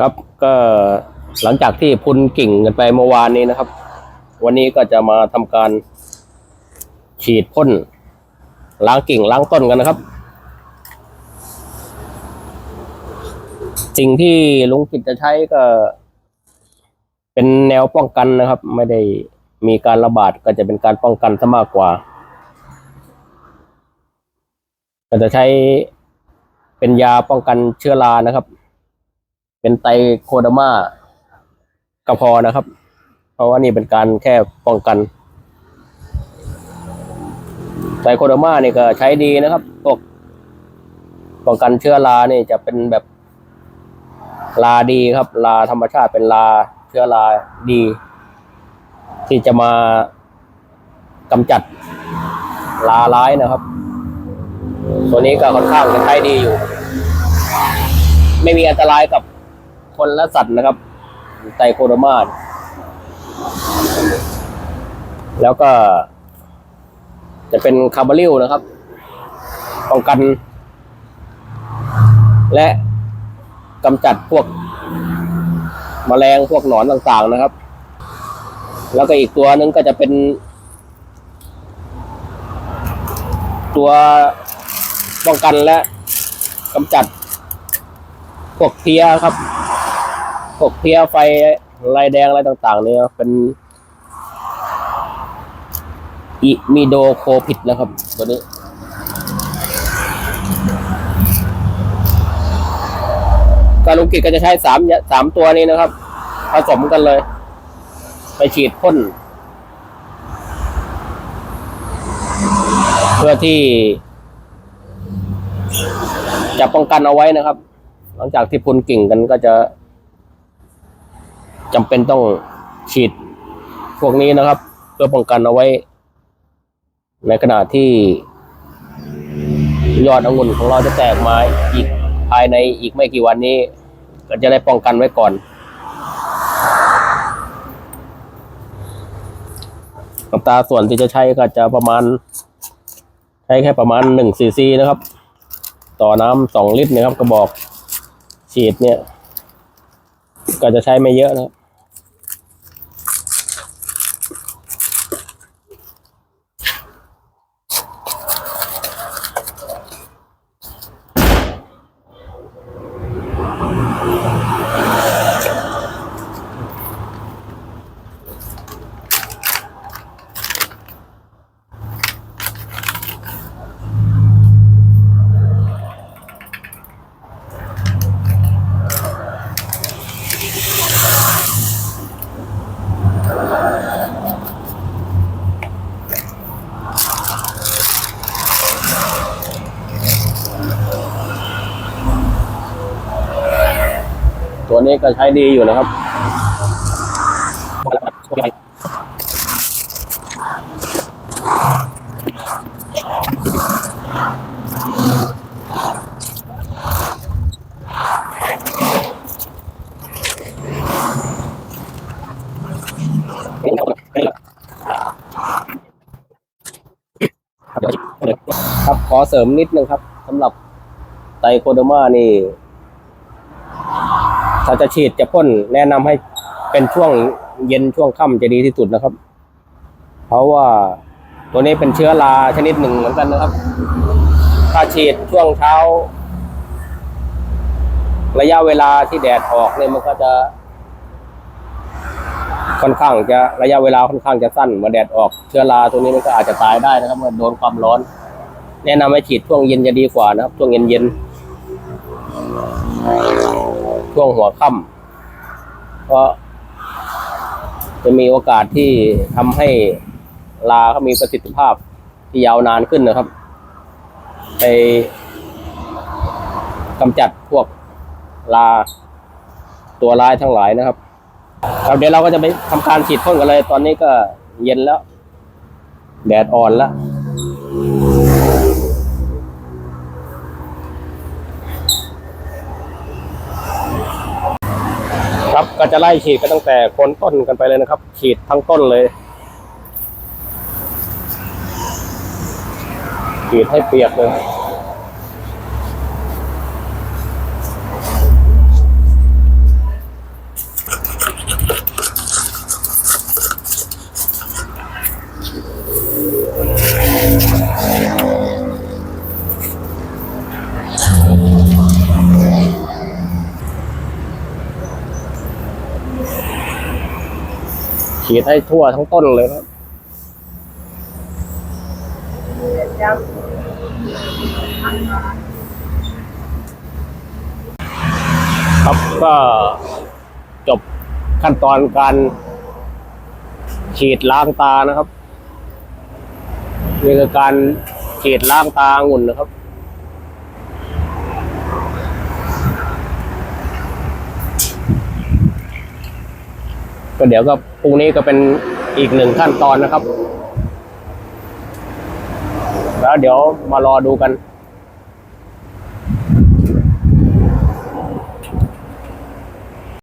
ครับก็หลังจากที่พุนกิ่งกันไปเมื่อวานนี้นะครับ วันนี้ก็จะมาทำการฉีดพ่นล้างกิ่งล้างต้นกันนะครับ สิ่งที่ลุงกิจจะใช้ก็ เป็นแนวป้องกันนะครับ ไม่ได้มีการระบาดก็จะเป็นการป้องกันซะมากกว่า ก็จะใช้เป็นยาป้องกันเชื้อรานะครับ เป็นไตรโคดอร์มาก็พอนะครับ เพราะว่านี่เป็นการแค่ป้องกันไตรโคดอร์มานี่ก็ใช้ดีนะครับพวกป้องกันเชื้อรานี่จะเป็นแบบลาดีครับ ลาธรรมชาติเป็นลาเชื้อราดี ที่จะมากำจัดลาร้ายนะครับ ตัวนี้ก็ค่อนข้างจะใช้ดีอยู่ ไม่มีอันตรายกับ คนและสัตว์นะครับ ไตโคโดมาสแล้วก็ จะเป็นคาร์บาริลนะครับป้องกัน และกำจัดพวกมแมลงพวกหนอนต่างๆนะครับ แล้วก็อีกตัวหนึงก็จะเป็น ตัวป้องกันและกำจัดพวกเพลียครับ พวกเพลียไฟลายแดงอะไรต่าง ๆ เนี่ยเป็นอิมิโดโคพิดนะครับ ตัวนี้ การลุงกิจก็จะใช้สามสามตัวนี้นะครับ ผสมกันเลย ไปฉีดพ่น เพื่อที่ จะป้องกันเอาไว้นะครับ หลังจากที่พุนกิ่งกันก็จะ จำเป็นต้องฉีดพวกนี้นะครับ เพื่อป้องกันเอาไว้ ในขณะที่ ยอดองุ่นของเราจะแตกมาอีกภายในอีกไม่กี่วันนี้ ก็จะได้ป้องกันไว้ก่อน กับตาส่วนที่จะใช้ก็จะประมาณ ใช้แค่ประมาณหนึ่งซีซีนะครับ ต่อน้ำสองลิตรนะครับกระบอกฉีดเนี่ย ก็จะใช้ไม่เยอะนะครับ ตัวนี้ก็ใช้ดีอยู่นะครับครับขอเสริมนิดนึงครับสำหรับไตรโคเดมานี่าจะฉีดจะพ่นแนะนำให้เป็นช่วงเย็นช่วงค่ำจะดีที่สุดนะครับ เพราะว่าตัวนี้เป็นเชื้อราชนิดหนึ่งเหมือนกันนะครับ ถ้าฉีดช่วงเช้า ระยะเวลาที่แดดออกเนี่ยมันก็จะ ค่อนข้างจะระยะเวลาค่อนข้างจะสั้นเมื่อแดดออกเชื้อราตัวนี้มันก็อาจจะตายได้นะครับเมื่อโดนความร้อน แนะนำให้ฉีดช่วงเย็นจะดีกว่านะครับ ช่วงเย็นเย็น ช่วงหัวค่ำเพราะจะมีโอกาสที่ทำให้ลาเขามีประสิทธิภาพที่ยาวนานขึ้นนะครับ ไปกำจัดพวกลาตัวร้ายทั้งหลายนะครับครับเดี๋ยวเราก็จะไปทำการฉีดพ่นกันเลย ตอนนี้ก็เย็นแล้ว แดดอ่อนแล้ว ครับ ก็จะไล่ฉีดกันตั้งแต่โคนต้นกันไปเลยนะครับ ฉีดทั้งต้นเลย ฉีดให้เปียกเลย ฉีดให้ทั่วทั้งต้นเลยครับครับก็จบขั้นตอนการฉีดล้างตานะครับนี่คือการฉีดล้างตาองุ่นนะครับ ก็เดี๋ยวก็พรุ่งนี้ก็เป็นอีกหนึ่งขั้นตอนนะครับ แล้วเดี๋ยวมารอดูกัน